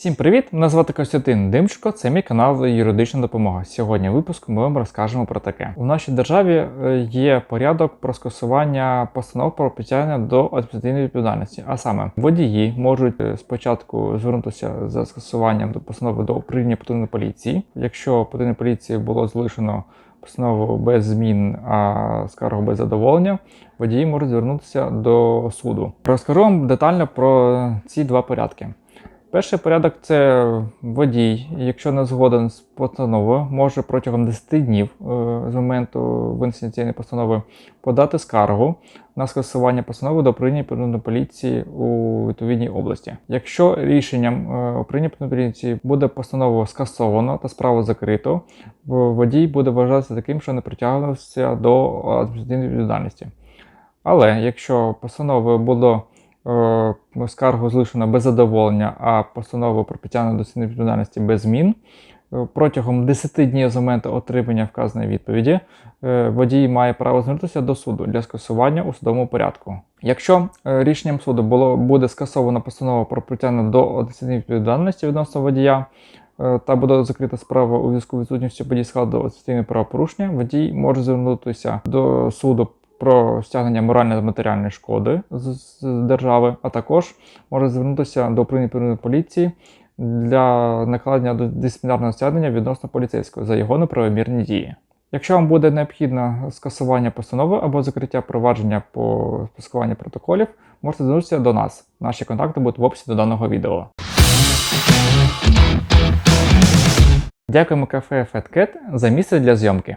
Всім привіт! Мене звати Костянтин Димчко, це мій канал Юридична допомога. Сьогодні в випуску ми вам розкажемо про таке. У нашій державі е, є порядок про скасування постанов про притягнення до адміністративної відповідальності. А саме, водії можуть е, спочатку звернутися за скасуванням до постанови до управління патрульної поліції. Якщо патрульної поліції було залишено постанову без змін, а скаргу без задоволення, водії можуть звернутися до суду. Розкажу вам детально про ці два порядки. Перший порядок це водій, якщо не згоден з постановою, може протягом 10 днів е, з моменту винесення цієї постанови подати скаргу на скасування постанови до патрульної поліції у відповідній області. Якщо рішенням е, управління поліції буде постанову скасовано та справу закрито, водій буде вважатися таким, що не притягнувся до адміністративної відповідальності. Але якщо постанови було е, скаргу залишено без задоволення, а постанову про притягнення до адміністративної відповідальності без змін, е, протягом 10 днів з моменту отримання вказаної відповіді е, водій має право звернутися до суду для скасування у судовому порядку. Якщо е, рішенням суду було, буде скасована постанова про притягнення до адміністративної відповідальності відносно водія, е, та буде закрита справа у зв'язку відсутністю подій складу адміністративного правопорушення, водій може звернутися до суду про стягнення моральної та матеріальної шкоди з, держави, а також може звернутися до управління поліції для накладення дисциплінарного стягнення відносно поліцейського за його неправомірні дії. Якщо вам буде необхідно скасування постанови або закриття провадження по спускуванню протоколів, можете звернутися до нас. Наші контакти будуть в описі до даного відео. Дякуємо кафе FatCat за місце для зйомки.